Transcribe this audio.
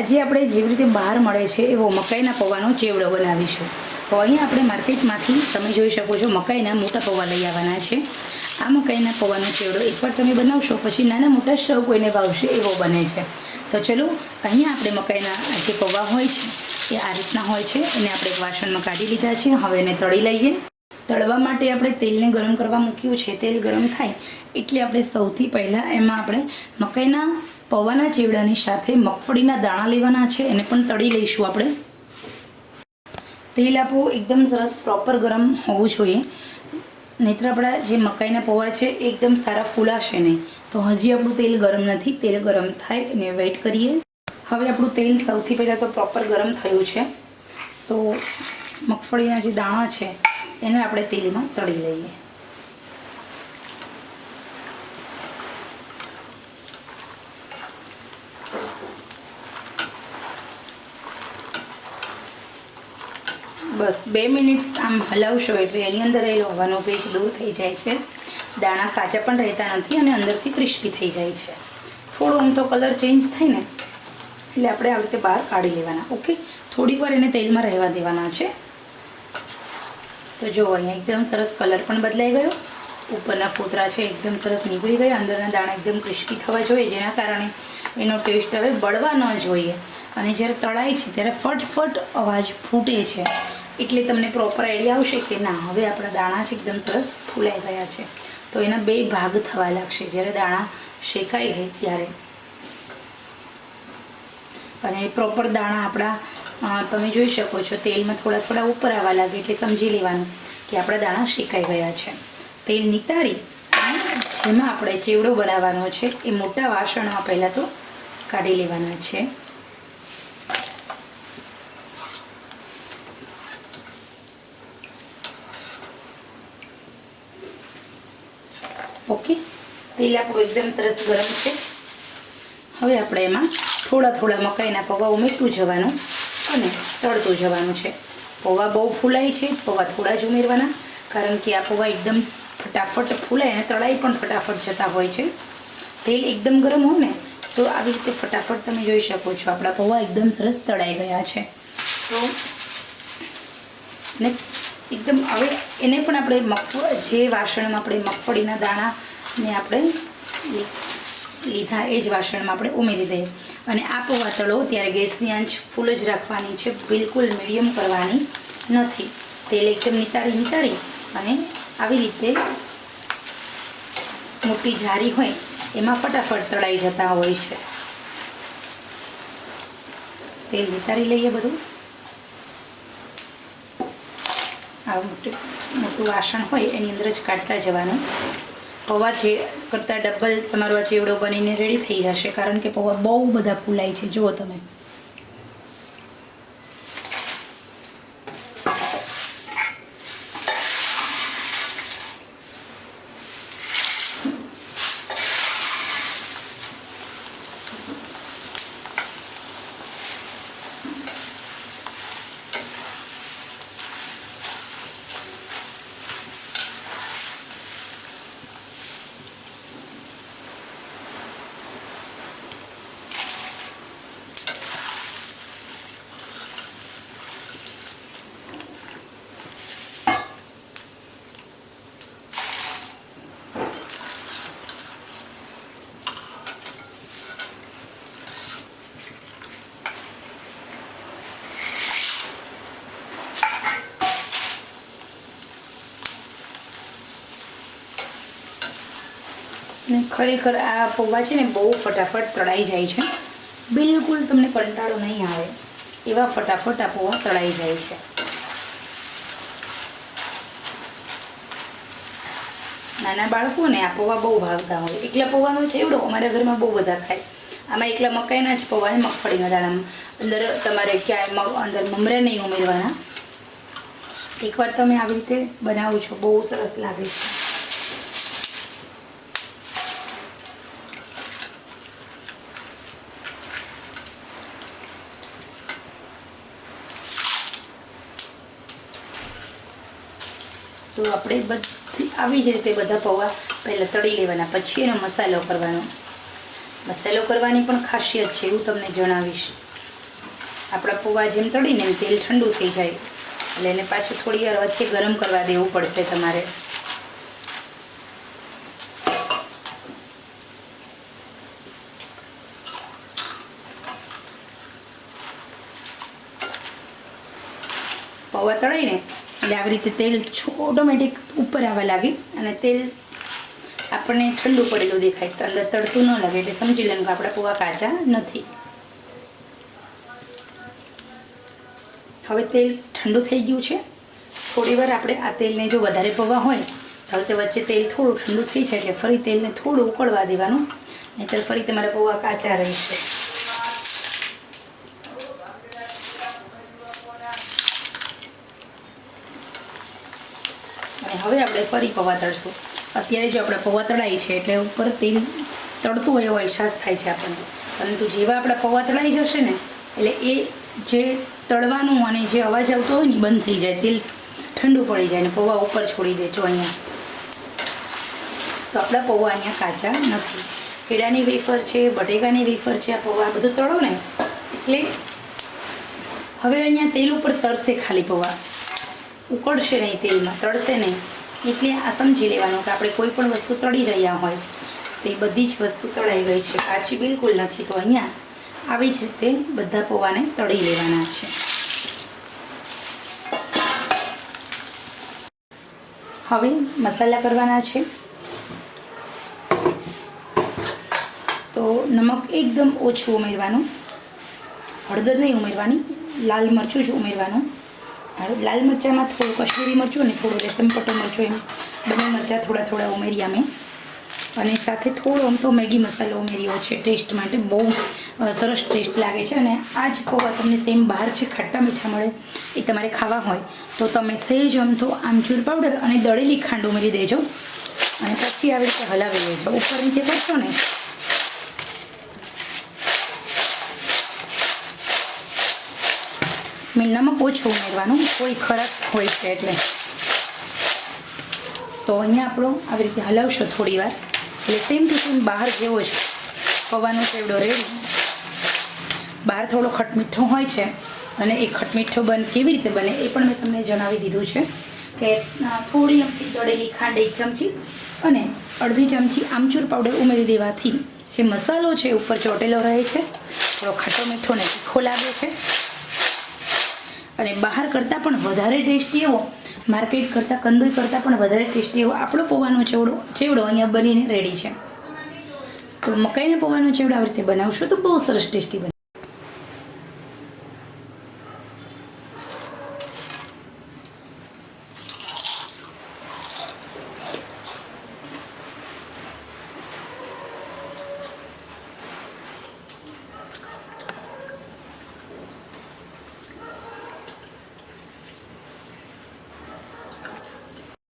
આજે આપણે જેવી રીતે બહાર મળે છે એવો મકાઈના પૌવાનો ચેવડો બનાવીશું. તો અહીંયા આપણે માર્કેટમાંથી તમે જોઈ શકો છો મકાઈના મોટા પૌવા લઈ આવવાના છે. આ મકાઈના પૌવાનો ચેવડો એકવાર તમે બનાવશો પછી નાના મોટા સૌ કોઈને ભાવશે એવો બને છે. તો ચલો, અહીંયા આપણે મકાઈના જે પૌવા હોય છે એ આ રીતના હોય છે એને આપણે વાસણમાં કાઢી લીધા છે. હવે એને તળી લઈએ. તળવા માટે આપણે તેલને ગરમ કરવા મૂક્યું છે. તેલ ગરમ થાય એટલે આપણે સૌથી પહેલાં એમાં આપણે મકાઈના પૌવાના ચેવડાની સાથે મગફળીના દાણા લેવાના છે, એને પણ તળી લઈશું આપણે. તેલ આપણું એકદમ સરસ પ્રોપર ગરમ હોવું જોઈએ. નહીતર આપણા જે મકાઈના પૌવા છે એકદમ સારા ફૂલાશે નહીં. તો હજી આપણું તેલ ગરમ નથી, તેલ ગરમ થાય એને વેઇટ કરીએ. હવે આપણું તેલ સૌથી પહેલાં તો પ્રોપર ગરમ થયું છે. તો મગફળીના જે દાણા છે, એને આપણે તેલમાં તળી લઈએ. બસ બે મિનિટ આમ હલાવશો એટલે એની અંદર રહેલો હવાનો ભેજ દૂર થઈ જાય છે. દાણા કાચા પણ રહેતા નથી અને અંદરથી ક્રિસ્પી થઈ જાય છે. થોડો આમ તો કલર ચેન્જ થાય ને એટલે આપણે આવી રીતે બહાર કાઢી લેવાના. ઓકે? થોડીક વાર એને તેલમાં રહેવા દેવાના છે. તો જો અહીંયા એકદમ સરસ કલર પણ બદલાઈ ગયો. ઉપરના ફોતરા છે એકદમ સરસ નીકળી ગયા. અંદરના દાણા એકદમ ક્રિસ્પી થવા જોઈએ, જેના કારણે એનો ટેસ્ટ હવે બળવા ન જોઈએ. અને જ્યારે તળાય છે ત્યારે ફટફટ અવાજ ફૂટે છે. એટલે તમને પ્રોપર આઈડિયા આવશે કે ના, હવે આપણા દાણા છે એકદમ સરસ ફૂલાઈ ગયા છે. તો એના બે ભાગ થવા લાગશે. જ્યારે દાણા શેકાઈ ગઈ ત્યારે. અને પ્રોપર દાણા આપણા તમે જોઈ શકો છો, તેલમાં થોડા થોડા ઉપર આવવા લાગે એટલે સમજી લેવાનું કે આપણા દાણા શેકાઈ ગયા છે. તેલ નિતારી જેમાં આપણે ચેવડો બનાવવાનો છે એ મોટા વાસણમાં પહેલાં તો કાઢી લેવાના છે. ઓકે. તેલ આપણું એકદમ સરસ ગરમ છે. હવે આપણે એમાં થોડા થોડા મકાઈના પૌવા ઉમેરતું જવાનું અને તળતું જવાનું છે. પૌવા બહુ ફૂલાય છે, પૌવા થોડા જ ઉમેરવાના, કારણ કે આ પૌવા એકદમ ફટાફટ ફૂલાય અને તળાઈ પણ ફટાફટ જતા હોય છે. તેલ એકદમ ગરમ હોય ને, તો આવી રીતે ફટાફટ તમે જોઈ શકો છો. આપણા પૌવા એકદમ સરસ તળાઈ ગયા છે. તો, ને એકદમ હવે એને પણ આપણે મગફ જે વાસણમાં આપણે મગફળીના દાણાને આપણે લીધા, એ જ વાસણમાં આપણે ઉમેરી દઈએ. અને આ પૌવા તળો ત્યારે ગેસની આંચ ફૂલ જ રાખવાની છે, બિલકુલ મીડિયમ કરવાની નથી. તેલ એકદમ નિતારી નિતારી અને આવી રીતે મોટી જારી હોય, એમાં ફટાફટ તળાઈ જતા હોય છે. તેલ નિતારી લઈએ બધું. આ મોટું મોટું વાસણ હોય એની અંદર જ કાઢતા જવાનું. પૌવા જે કરતાં ડબલ તમારો આ ચેવડો બનીને રેડી થઈ જશે. કારણ કે પૌવા બહુ બધા ફૂલાય છે. જુઓ તમે. ને ખરેખર આ પૌવા છે ને બહુ ફટાફટ તળાઈ જાય છે. બિલકુલ તમને કંટાળો નહીં આવે એવા ફટાફટ આ પૌવા તળાઈ જાય છે. નાના બાળકોને આ પૌવા બહુ ભાવતા હોય. એકલા પૌવાનો ચેવડો અમારા ઘરમાં બહુ બધા ખાય. આમાં એકલા મકાઈના જ પૌવા અને મગફળીના દાણામાં અંદર તમારે ક્યાંય અંદર મમરા નહીં ઉમેરવાના. એકવાર તમે આવી રીતે બનાવો છો, બહુ સરસ લાગે છે. તો આપણે બધી આવી જ રીતે બધા પૌવા પહેલાં તળી લેવાના, પછી એનો મસાલો કરવાનો. મસાલો કરવાની પણ ખાસિયત છે એવું તમને જણાવીશ. આપણા પૌવા જેમ તળીને તેલ ઠંડુ થઈ જાય. એટલે એને પાછું થોડી વાર વચ્ચે ગરમ કરવા દેવું પડશે તમારે. પૌવા તળાઈને એટલે આવી રીતે તેલ ઓટોમેટિક ઉપર આવવા લાગે અને તેલ આપણને ઠંડુ પડેલું દેખાય તો અંદર તળતું ન લાગે એટલે સમજી લેવાનું કે આપણા પૌવા કાચા નથી. હવે તેલ ઠંડુ થઈ ગયું છે. થોડી વાર આપણે આ તેલને જો વધારે પૌવા હોય તો હવે તે વચ્ચે તેલ થોડું ઠંડુ થઈ જાય એટલે ફરી તેલને થોડું ઉકળવા દેવાનું. નહીંતર ફરી તમારા પૌવા કાચા રહેશે અને હવે આપણે ફરી પૌવા તળશું. અત્યારે જો આપણે પૌવા તળાઈ છે એટલે ઉપર તેલ તળતું હોય એવો અહેસાસ થાય છે આપણને. પરંતુ જેવા આપણા પૌવા તળાઈ જશે ને, એટલે એ જે તળવાનું અને જે અવાજ આવતો હોય ને બંધ થઈ જાય. તેલ ઠંડુ પડી જાય ને પૌવા ઉપર છોડી દેજો અહીંયા. તો આપણા પૌવા અહીંયા કાચા નથી. કેળાની વેફર છે, બટેકાની વેફર છે, આ પૌવા બધું તળો ને, એટલે હવે અહીંયા તેલ ઉપર તરશે ખાલી પૌવા. ઉકળશે નહીં તેલમાં, તળશે નહીં. એટલે આ સમજી લેવાનું કે આપણે કોઈ પણ વસ્તુ તળી રહ્યા હોય, તે બધી જ વસ્તુ તળાઈ ગઈ છે. કાચી બિલકુલ નથી, તો અહીંયા આવી જ રીતે બધા પૌવાને તળી લેવાના છે. હવે મસાલા કરવાના છે. તો નમક એકદમ ઓછું ઉમેરવાનું, હળદર નહીં ઉમેરવાની, લાલ મરચું જ ઉમેરવાનું. હવે લાલ મરચાંમાં થોડું કશ્મીરી મરચું અને થોડું રેશમ પટો મરચું એમ. બંને મરચાં થોડા થોડા ઉમેર્યા મેં અને સાથે થોડો આમ તો મેગી મસાલો ઉમેર્યો છે, ટેસ્ટ માટે. બહુ સરસ ટેસ્ટ લાગે છે. અને આ જ પૌવા તમને સેમ બહાર જે ખટ્ટા મીઠા મળે એ તમારે ખાવા હોય, તો તમે સહેજ આમ તો આમચૂર પાવડર અને દળેલી ખાંડ ઉમેરી દેજો. અને પછી આવી રીતે હલાવી લેજો. ઉપર નીચે કરશો ને મેં નમક ઓછું ઉમેરવાનું. કોઈ ખરાબ હોય છે એટલે. તો અહીંયા આપણો આવી રીતે હલાવશો થોડી વાર. એટલે સેમ ટુ સેમ બહાર જેવો જ પવાનો ચેવડો રેડી બહાર થોડો ખટમીઠો હોય છે. અને એ ખટમીઠો બન કેવી રીતે બને એ પણ મેં તમને જણાવી દીધું છે કે થોડી અમથી દળેલી ખાંડ એક ચમચી અને અડધી ચમચી આમચૂર પાવડર ઉમેરી દેવાથી જે મસાલો છે ઉપર ચોટેલો રહે છે. થોડો ખાટો મીઠો ને તીખો લાગે છે. અને બહાર કરતાં પણ વધારે ટેસ્ટી એવો, માર્કેટ કરતાં, કંદોઈ કરતાં પણ વધારે ટેસ્ટી એવો આપણો પૌવાનો ચેવડો ચેવડો અહીંયા બનીને રેડી છે. તો મકાઈના પૌવાનો ચેવડો આવી રીતે બનાવશો તો બહુ સરસ ટેસ્ટી બને.